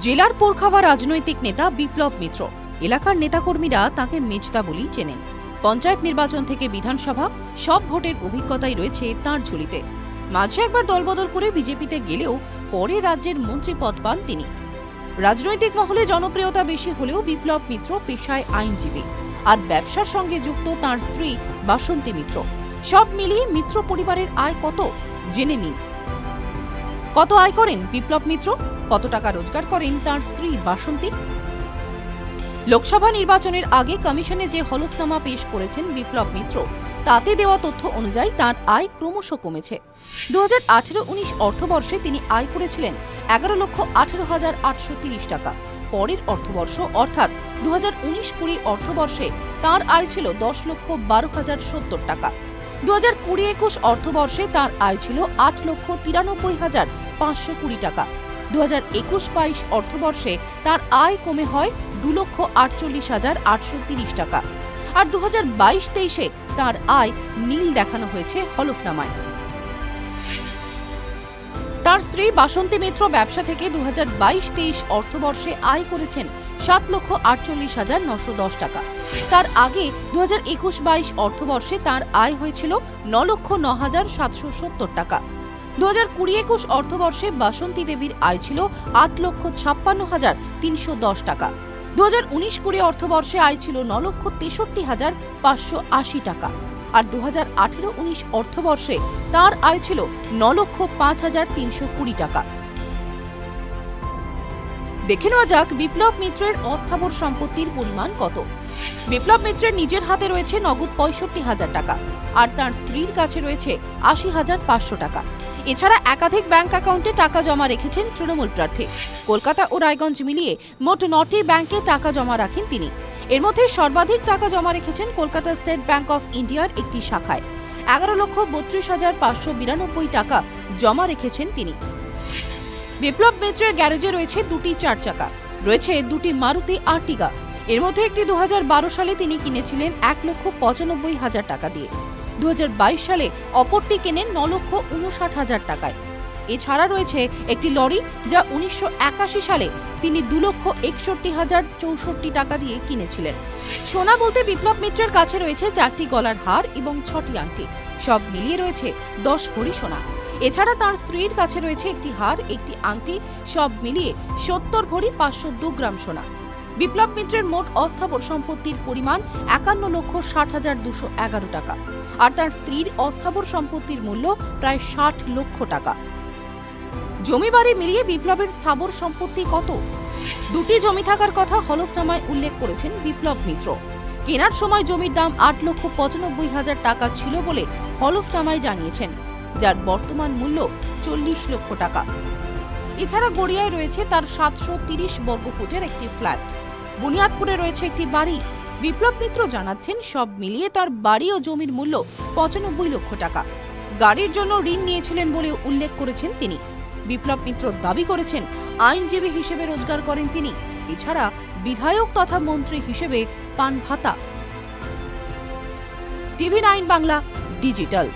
জেলার পোরখাওয়া রাজনৈতিক নেতা বিপ্লব মিত্র। এলাকার নেতাকর্মীরা তাকে মেজদা বলেই চেনেন। পঞ্চায়েত নির্বাচন থেকে বিধানসভা, সব ভোটের অভিজ্ঞতাই রয়েছে তার ঝুলিতে। মাঝে একবার দলবদল করে বিজেপিতে গেলেও পরে রাজ্যের মন্ত্রী পদ পান তিনি। রাজনৈতিক মহলে জনপ্রিয়তা বেশি হলেও বিপ্লব মিত্র পেশায় আইনজীবী। আর ব্যবসার সঙ্গে যুক্ত তার স্ত্রী বাসন্তী মিত্র। সব মিলিয়ে মিত্র পরিবারের আয় কত? জেনে নিন। কত আয় করেন বিপ্লব মিত্র? কত টাকা রোজগার করেন তার স্ত্রী বাসন্তী? লোকসভা নির্বাচনের আগে কমিশনে যে হলফনামা পেশ করেছেন বিপ্লব মিত্র, তাতে দেওয়া তথ্য অনুযায়ী তার আয় ক্রমশ কমেছে। দু হাজার আঠেরো উনিশ অর্থবর্ষে তিনি আয় করেছিলেন এগারো লক্ষ আঠেরো হাজার আটশো তিরিশ টাকা। পরের অর্থবর্ষ, অর্থাৎ দু হাজার উনিশ কুড়ি অর্থবর্ষে, তার আয় ছিল দশ লক্ষ বারো হাজার সত্তর টাকা। দু হাজার কুড়ি একুশ অর্থবর্ষে তার আয় ছিল আট লক্ষ তিরানব্বই হাজার পাঁচশো কুড়ি টাকা। দু হাজার একুশ বাইশ অর্থবর্ষে তার আয় কমে হয় দু লক্ষ আটচল্লিশ হাজার আটশো তিরিশ টাকা। আর দু হাজার বাইশ তেইশে তার আয় নীল দেখানো হয়েছে হলফনামায়। তার স্ত্রী বাসন্তী মিত্র ব্যবসা থেকে দু হাজার বাইশ তেইশ অর্থবর্ষে আয় করেছেন সাত লক্ষ আটচল্লিশ হাজার নশো দশ টাকা। তার আগে দু হাজার একুশ বাইশ অর্থবর্ষে তার আয় হয়েছিল ন লক্ষ ন হাজার সাতশো সত্তর টাকা। দু হাজার কুড়ি একুশ অর্থবর্ষে বাসন্তী দেবীর আয় ছিল আট লক্ষ ছাপ্পান্ন হাজার তিনশো দশ টাকা। দু হাজার উনিশ কুড়ি অর্থবর্ষে আয় ছিল ন লক্ষ তেষট্টি হাজার পাঁচশো আশি টাকা। আর দু হাজার আঠেরো উনিশ অর্থবর্ষে তার আয় ছিল ন লক্ষ পাঁচ হাজার তিনশো কুড়ি টাকা। দেখে নেওয়া যাক বিপ্লব মিত্রের অস্থাবর সম্পত্তির পরিমাণ কত। বিপ্লব মিত্রের নিজের হাতে রয়েছে নগদ পঁয়ষট্টি হাজার টাকা, আর তার স্ত্রীর কাছে রয়েছে আশি হাজার পাঁচশো টাকা। এছাড়া একাধিক ব্যাংক অ্যাকাউন্টে টাকা জমা রেখেছেন তৃণমূল প্রার্থী। কলকাতা ও রায়গঞ্জ মিলিয়ে মোট নটি ব্যাংকে টাকা জমা রাখেন তিনি। এর মধ্যে সর্বাধিক টাকা জমা রেখেছেন কলকাতা স্টেট ব্যাংক অফ ইন্ডিয়ার একটি শাখায়। এগারো লক্ষ বত্রিশ হাজার পাঁচশো বিরানব্বই টাকা জমা রেখেছেন তিনি। বিপ্লব মিত্রের গ্যারেজে রয়েছে দুটি চার চাকা। রয়েছে দুটি মারুতি আর্টিগা। এর মধ্যে একটি দু হাজার বারো সালে তিনি কিনেছিলেন এক লক্ষ পঁচানব্বই হাজার টাকা দিয়ে। দুহাজার বাইশ সালে অপরটি কেনেন ন লক্ষ উনষাট হাজার টাকায়। এছাড়া রয়েছে একটি লরি যা উনিশশো একাশি সালে তিনি দু লক্ষ একষট্টি হাজার চৌষট্টি টাকা দিয়ে কিনেছিলেন। সোনা বলতে বিপ্লব মিত্রের কাছে রয়েছে চারটি গলার হার এবং ছটি আংটি। সব মিলিয়ে রয়েছে দশ ভরি সোনা। এছাড়া তার স্ত্রীর কাছে রয়েছে একটি হার, একটি আংটি, সব মিলিয়ে সত্তর ভরি পাঁচশো দু গ্রাম সোনা। বিপ্লব মিত্রের মোট অস্থাবর সম্পত্তির পরিমাণ একান্ন লক্ষ ষাট হাজার দুশো এগারো টাকা। আর তার স্ত্রীর অস্থাবর সম্পত্তির মূল্য প্রায় ষাট লক্ষ টাকা। জমি বাড়ি মিলিয়ে বিপ্লবের স্থাবর সম্পত্তি কত? দুটি জমি থাকার কথা হলফনামায় উল্লেখ করেছেন বিপ্লব মিত্র। কেনার সময় জমির দাম আট লক্ষ পঁচানব্বই হাজার টাকা ছিল বলে হলফনামায় জানিয়েছেন, যার বর্তমান মূল্য চল্লিশ লক্ষ টাকা। এছাড়া গড়িয়ায় রয়েছে তার সাতশো তিরিশ বর্গফুটের একটি ফ্ল্যাট। বুনিয়াদপুরে রয়েছে একটি বাড়ি। বিপ্লব মিত্র জানাচ্ছেন, সব মিলিয়ে তার বাড়ি ও জমির মূল্য পঁচানব্বই লক্ষ টাকা। গাড়ির জন্য ঋণ নিয়েছিলেন বলে উল্লেখ করেছেন তিনি। বিপ্লব মিত্র দাবি করেছেন, আইনজীবী হিসেবে রোজগার করেন তিনি। এছাড়া বিধায়ক তথা মন্ত্রী হিসেবে পান ভাতা। TV nine Bangla, digital.